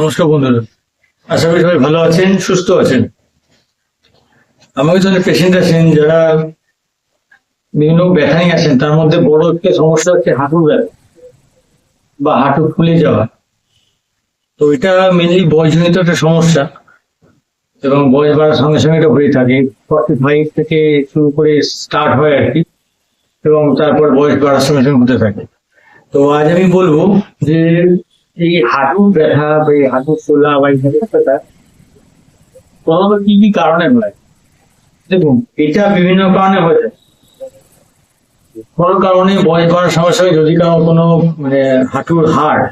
নমস্কার বন্ধুরা। আশা করি সবাই ভালো আছেন, সুস্থ আছেন। আমার কাছে পেশেন্ট আছেন যারা বিভিন্ন ব্যথা নিয়ে আসেন তার মধ্যে বড় একটা সমস্যা হচ্ছে হাঁটুর ব্যথা বা হাঁটু ফুলে যাওয়া। তো এটা মেনলি বয়সজনিত একটা সমস্যা এবং বয়স বাড়ার সঙ্গে সঙ্গে এটা হয়ে থাকে। ফর্টি ফাইভ থেকে শুরু করে স্টার্ট হয় আর কি এবং তারপর বয়স বাড়ার সঙ্গে সঙ্গে হতে থাকে। তো আজ আমি বলব যে হাঁটু ব্যথা বা হাঁটু ফোলা বা ব্যথা কি কি কারণে হয়? দেখুন, এটা বিভিন্ন কারণে হয়ে যায় কোনো কারণে বয়স বাড়ার সঙ্গে সঙ্গে যদি কারও কোনো মানে হাঁটুর হাড়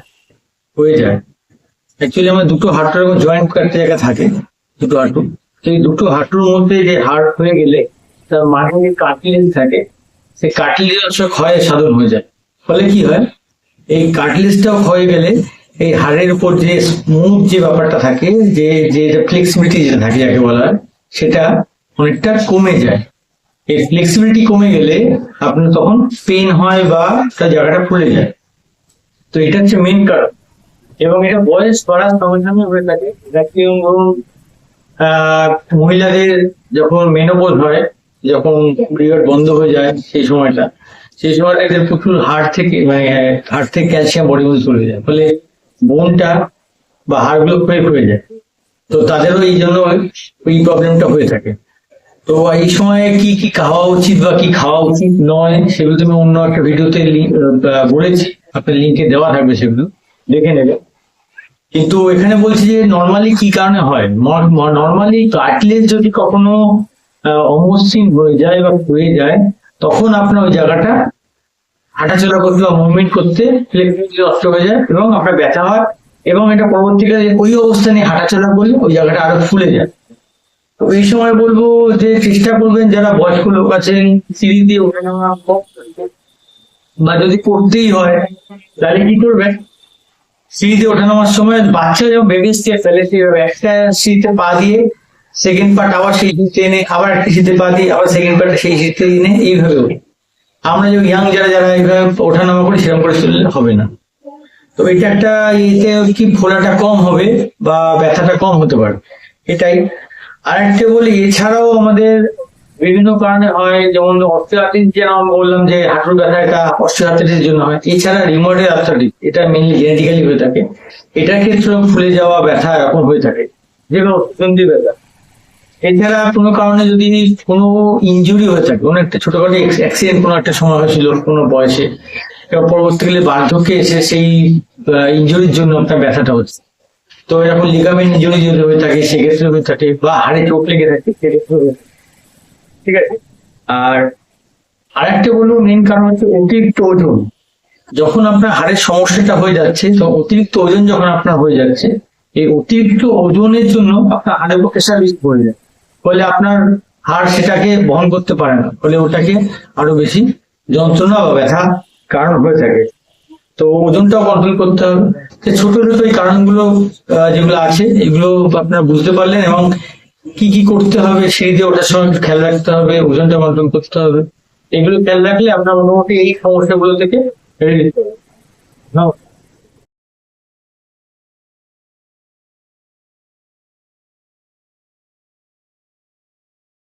হয়ে যায় অ্যাকচুয়ালি আমার দুটো হাঁটুর এবং জয়েন্ট একটা জায়গা থাকে, দুটো হাঁটু। সেই দুটো হাঁটুর মধ্যে যে হাড় হয়ে গেলে, তার মাঝে যে কাটলেজ থাকে, সেই কাটলেজ ক্ষয় সাধন হয়ে যায়। ফলে কি হয়? এই কাটলেজটাও ক্ষয়ে গেলে এই হাড়ের উপর যে স্মুথ যে ব্যাপারটা থাকে, যে যে ফ্লেক্সিবিলিটি যেটা থাকে যাকে বলা হয়, সেটা অনেকটা কমে যায়। এই ফ্লেক্সিবিলিটি কমে গেলে আপনার তখন পেন হয় বা তার জায়গাটা ফুলে যায়। তো এটা হচ্ছে মেন কারণ। এবং এটা বয়স বাড়ার সঙ্গে সঙ্গে হয়ে থাকে। এটা কি ধরুন মহিলাদের যখন মেনোপোজ হয়, যখন পিরিয়ড বন্ধ হয়ে যায় সেই সময়টা সেই সময়টা এদের প্রচুর হাড় থেকে মানে হাড় থেকে ক্যালসিয়াম বডি মধ্যে চলে যায়। ফলে বোনটা বা হাড়গুলো ব্রেক হয়ে যায়। তো তাদেরও এই জন্য এই প্রবলেমটা হয়ে থাকে। তো এই সময়ে কি কি খাওয়া উচিত বা কি খাওয়া উচিত নয় সেগুলো তুমি অন্য একটা ভিডিওতে বলেছি। আপনার লিঙ্কে দেওয়া থাকবে সেগুলো। দেখে নেবে। কিন্তু এখানে বলছি যে নর্মালি কি কারণে হয়? নর্মালি কাটলেজ যদি কখনো অমসৃণ হয়ে যায় বা হয়ে যায়, তখন আপনার ওই জায়গাটা হাঁটাচলা করতে বা মুভমেন্ট করতে ফ্লেক্সিবিলিটি নষ্ট হয়ে যায় এবং আপনার ব্যথা হয় এবং এটা পরবর্তীকালে ওই অবস্থানে হাঁটাচলা করলে ওই জায়গাটা আরও ফুলে যায়। তো এই সময় বলব যে চেষ্টা করবেন যারা বয়স্ক লোক আছেন, সিঁড়ি দিয়ে ওঠা কম করবেন। বা যদি করতেই হয়, তাহলে কি করবেন? সিঁড়িতে ওঠা নামার সময় বাচ্চা যখন বেবি স্টেপ ফেলে একটা সিঁড়িতে পা দিয়ে সেকেন্ড পার্ট আবার সেই সিঁড়িতে এনে আবার একটা সিঁড়িতে পা দিয়ে আবার সেকেন্ড পার্ট সেই সিঁড়িতে এনে এইভাবে উঠি। আমরা যে ইয়াং যারা যারা এইভাবে ওঠা নামা করি, সেরকম করে চললে হবে না। তো এটা একটা এতে কি ফোলাটা কম হবে বা ব্যথাটা কম হতে পারে। এটাই। আরেকটা বলি, এছাড়াও আমাদের বিভিন্ন কারণে হয়, যেমন অস্টিওআর্থ্রাইটিস যেরকম বললাম যে হাঁটুর ব্যথা এটা অস্টিওআর্থ্রাইটিস জন্য হয়। এছাড়া রিমোটের আর্থ্রাইটিস এটা মেনলি জেনেটিক্যালি হয়ে থাকে। এটার ক্ষেত্রেও ফুলে যাওয়া ব্যথা এরকম হয়ে থাকে। যেগুলো সন্ধি ব্যথা এছাড়া কোনো কারণে যদি কোনো ইনজুরি হয়ে থাকে, কোনো একটা ছোটখাটো অ্যাক্সিডেন্ট কোনো একটা সময় হয়েছিল কোনো বয়সে, এবং পরবর্তীকালে বার্ধক্যে এসে সেই ইনজুরির জন্য আপনার ব্যথাটা হচ্ছে। তো এরকম লিগামেন্ট ইনজুরি যদি হয়ে থাকে, সেক্ষেত্রে হয়ে থাকে, বা হাড়ে চোখ লেগে থাকে, সেক্ষেত্রে ঠিক আছে? আর আরেকটা বলব মেন কারণ হচ্ছে অতিরিক্ত ওজন। যখন আপনার হাড়ের সমস্যাটা হয়ে যাচ্ছে, তো অতিরিক্ত ওজন যখন আপনার হয়ে যাচ্ছে, এই অতিরিক্ত ওজনের জন্য আপনার হাড়ের প্রেশার বেশি পড়ে যায়। ফলে আপনার হাড় সেটাকে বহন করতে পারে না, ফলে ওটাকে আরও বেশি যন্ত্রণা বা ব্যথা কারণ হয়ে থাকে। তো ওজনটাও কন্ট্রোল করতে হবে। তো ছোট ছোট এই কারণগুলো যেগুলো আছে, এগুলো আপনারা বুঝতে পারলেন এবং কি কি করতে হবে সেই দিয়ে ওটার একটু খেয়াল রাখতে হবে, ওজনটা কন্ট্রোল করতে হবে। এগুলো খেয়াল রাখলে আপনার মোটামুটি এই সমস্যাগুলো থেকে নমস্কার।